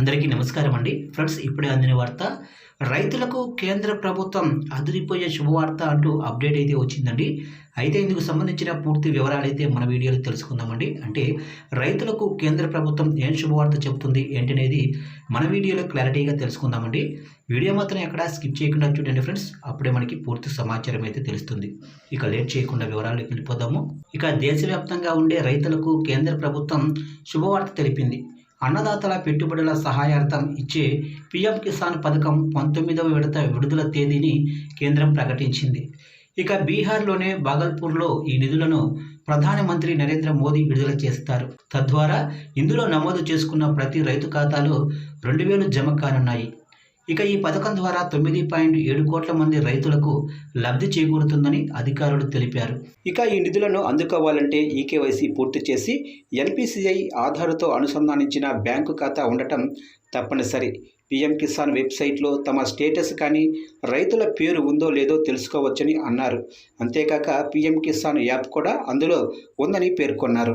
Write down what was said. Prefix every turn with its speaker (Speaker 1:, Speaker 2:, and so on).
Speaker 1: అందరికీ నమస్కారం అండి. ఫ్రెండ్స్ ఇప్పుడే అందిన వార్త రైతులకు కేంద్ర ప్రభుత్వం అదిరిపోయే శుభవార్త అంటూ అప్డేట్ అయితే వచ్చిందండి. అయితే ఇందుకు సంబంధించిన పూర్తి వివరాలు అయితే మన వీడియోలో తెలుసుకుందామండి. అంటే రైతులకు కేంద్ర ప్రభుత్వం ఏం శుభవార్త చెబుతుంది ఏంటనేది మన వీడియోలో క్లారిటీగా తెలుసుకుందామండి. వీడియో మాత్రం ఎక్కడ స్కిప్ చేయకుండా చూడండి ఫ్రెండ్స్. అప్పుడే మనకి పూర్తి సమాచారం అయితే తెలుస్తుంది. ఇక లేట్ చేయకుండా వివరాలు వెళ్ళిపోదాము ఇక దేశవ్యాప్తంగా ఉండే రైతులకు కేంద్ర ప్రభుత్వం శుభవార్త తెలిపింది. అన్నదాతల పెట్టుబడుల సహాయార్థం ఇచ్చే పిఎం కిసాన్ పథకం పంతొమ్మిదవ విడత విడుదల తేదీని కేంద్రం ప్రకటించింది. ఇక బీహార్లోనే బాగల్పూర్లో ఈ నిధులను ప్రధానమంత్రి నరేంద్ర మోదీ విడుదల చేస్తారు. తద్వారా ఇందులో నమోదు చేసుకున్న ప్రతి రైతు ఖాతాలో రెండు వేలు జమ కానున్నాయి. ఇక ఈ పథకం ద్వారా తొమ్మిది పాయింట్ ఏడు కోట్ల మంది రైతులకు లబ్ధి చేకూరుతుందని అధికారులు తెలిపారు. ఇక ఈ నిధులను అందుకోవాలంటే ఈకేవైసీ పూర్తి చేసి ఎన్పిసిఐ ఆధార్తో అనుసంధానించిన బ్యాంకు ఖాతా ఉండటం తప్పనిసరి. పీఎం కిసాన్ వెబ్సైట్లో తమ స్టేటస్ కానీ రైతుల పేరు ఉందో లేదో తెలుసుకోవచ్చని అన్నారు. అంతేకాక పీఎం కిసాన్ యాప్ కూడా అందులో ఉందని పేర్కొన్నారు.